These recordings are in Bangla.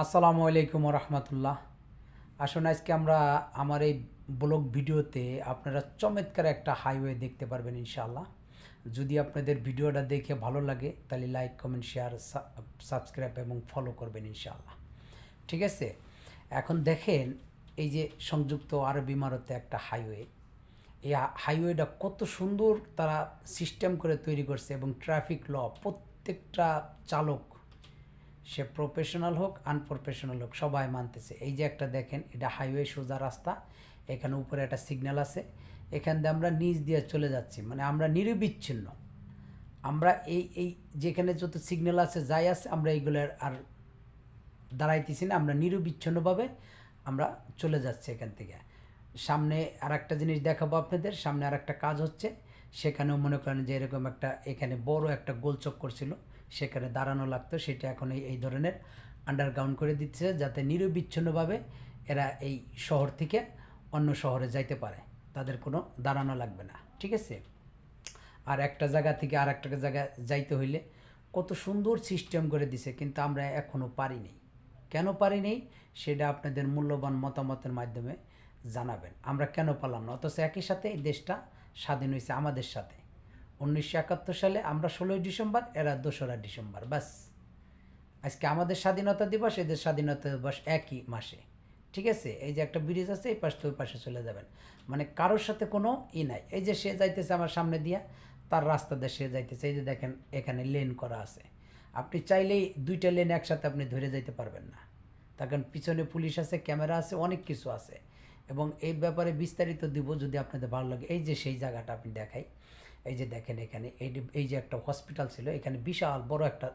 আসসালামু আলাইকুম রহমতুল্লাহ আসুন আজকে আমরা আমার এই ব্লগ ভিডিওতে আপনারা চমৎকার একটা হাইওয়ে দেখতে পারবেন ইনশাআল্লাহ। যদি আপনাদের ভিডিওটা দেখে ভালো লাগে, তাহলে লাইক, কমেন্ট, শেয়ার সাবস্ক্রাইব এবং ফলো করবেন ইনশাআল্লাহ। ঠিক আছে? এখন দেখেন এই যে সংযুক্ত আরব ইমারতে একটা হাইওয়ে। এই হাইওয়েটা কত সুন্দর তারা সিস্টেম করে তৈরি করছে এবং ট্রাফিক ল, প্রত্যেকটা চালক সে প্রফেশনাল হোক আনপ্রফেশনাল হোক, সবাই মানতেছে। এই যে একটা দেখেন, এটা হাইওয়ে সোজা রাস্তা, এখানে উপরে একটা সিগন্যাল আছে। এখান দিয়ে আমরা নিচ দিয়ে চলে যাচ্ছি। মানে আমরা নিরবিচ্ছিন্ন। আমরা এই এই যেখানে যত সিগন্যাল আছে, যাই আছে, আমরা এইগুলোর আর দাঁড়াইতেছি না। আমরা নিরবিচ্ছিন্নভাবে আমরা চলে যাচ্ছি এখান থেকে। সামনে আর একটা জিনিস দেখাবো আপনাদের। সামনে আর একটা কাজ হচ্ছে। সেখানেও মনে করেন যে এরকম একটা, এখানে বড় একটা গোল চক্কর ছিল। সেখানে দাঁড়ানো লাগতো, সেটা এখন এই ধরনের আন্ডারগ্রাউন্ড করে দিচ্ছে যাতে নিরবিচ্ছিন্নভাবে এরা এই শহর থেকে অন্য শহরে যাইতে পারে। তাদের কোনো দাঁড়ানো লাগবে না, ঠিক আছে? আর একটা জায়গা থেকে আর একটা জায়গায় যাইতে হইলে কত সুন্দর সিস্টেম করে দিছে, কিন্তু আমরা এখনও পারিনি কেন পারিনি সেটা আপনাদের মূল্যবান মতামতের মাধ্যমে জানাবেন। আমরা কেন পারলাম না? অথচ একই সাথে এই দেশটা স্বাধীন হয়েছে আমাদের সাথে। উনিশশো একাত্তর সালে আমরা ষোলোই ডিসেম্বর, এরা দোসরা ডিসেম্বর বাস আজকে আমাদের স্বাধীনতা দিবস, এদের স্বাধীনতা দিবস একই মাসে। ঠিক আছে? এই যে একটা ব্রিজ আছে, এই পাশ থেকে পাশে চলে যাবেন। মানে কারোর সাথে কোনো ই নাই। এই যে সে যাইতেছে আমার সামনে দিয়া, তার রাস্তা দিয়ে সে যাইতেছে। এই যে দেখেন, এখানে লেন করা আছে। আপনি চাইলেই দুইটা লেন একসাথে আপনি ধরে যাইতে পারবেন না। তার কারণ পিছনে পুলিশ আছে, ক্যামেরা আছে, অনেক কিছু আছে। এবং এই ব্যাপারে বিস্তারিত দিব যদি আপনাদের ভালো লাগে। এই যে সেই জায়গাটা আপনি দেখাই। এই যে দেখেন এখানে, এই এই যে একটা হসপিটাল ছিল, এখানে বিশাল বড় একটা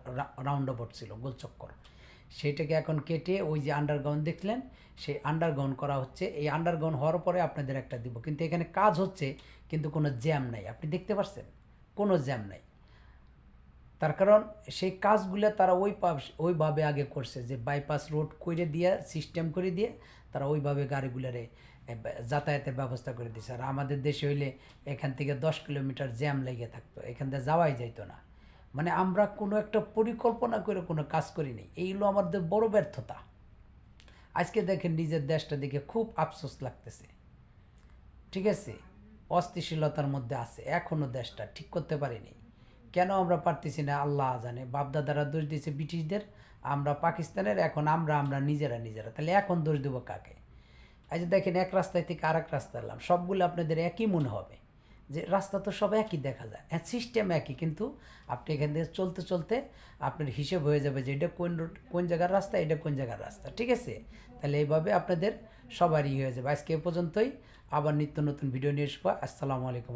রাউন্ড অবাউট ছিল, গোলচক্কর। সেটাকে এখন কেটে ওই যে আন্ডারগ্রাউন্ড দেখলেন, সেই আন্ডারগ্রাউন্ড করা হচ্ছে। এই আন্ডারগ্রাউন্ড হওয়ার পরে আপনাদের একটা দিব। কিন্তু এখানে কাজ হচ্ছে, কিন্তু কোনো জ্যাম নাই। আপনি দেখতে পাচ্ছেন কোনো জ্যাম নাই। তার কারণ সেই কাজগুলো তারা ওই ওইভাবে আগে করছে যে বাইপাস রোড করে দিয়ে সিস্টেম করে দিয়ে, তারা ওইভাবে গাড়িগুলোরে যাতায়াতের ব্যবস্থা করে দিছে। আর আমাদের দেশে হইলে এখান থেকে দশ কিলোমিটার জ্যাম লেগে থাকতো। এখান থেকে যাওয়াই যাইতো না। মানে আমরা কোনো একটা পরিকল্পনা করে কোনো কাজ করিনি। এই হলো আমাদের বড় ব্যর্থতা। আজকে দেখেন নিজের দেশটা দেখে খুব আফসোস লাগতেছে। ঠিক আছে? অস্থিতিশীলতার মধ্যে আছে। এখনও দেশটা ঠিক করতে পারিনি। কেন আমরা পারতেছি না? আল্লাহ জানে। বাপদাদারা দোষ দিয়েছে ব্রিটিশদের। আমরা পাকিস্তানের। এখন আমরা আমরা নিজেরা নিজেরা। তাহলে এখন দোষ দেবো কাকে? এই যে দেখেন, এক রাস্তায় থেকে আর এক রাস্তা এলাম, সবগুলো আপনাদের একই মনে হবে। যে রাস্তা তো সব একই দেখা যায় হ্যাঁ সিস্টেম একই, কিন্তু আপনি এখান থেকে চলতে চলতে আপনার হিসেব হয়ে যাবে যে এটা কোন রোড কোন জায়গার রাস্তা, এটা কোন জায়গার রাস্তা, ঠিক আছে? তাহলে এইভাবে আপনাদের সবারই হয়ে যাবে। আজকে এ পর্যন্তই, আবার নিত্য নতুন ভিডিও নিয়ে আসব। আসসালামু আলাইকুম।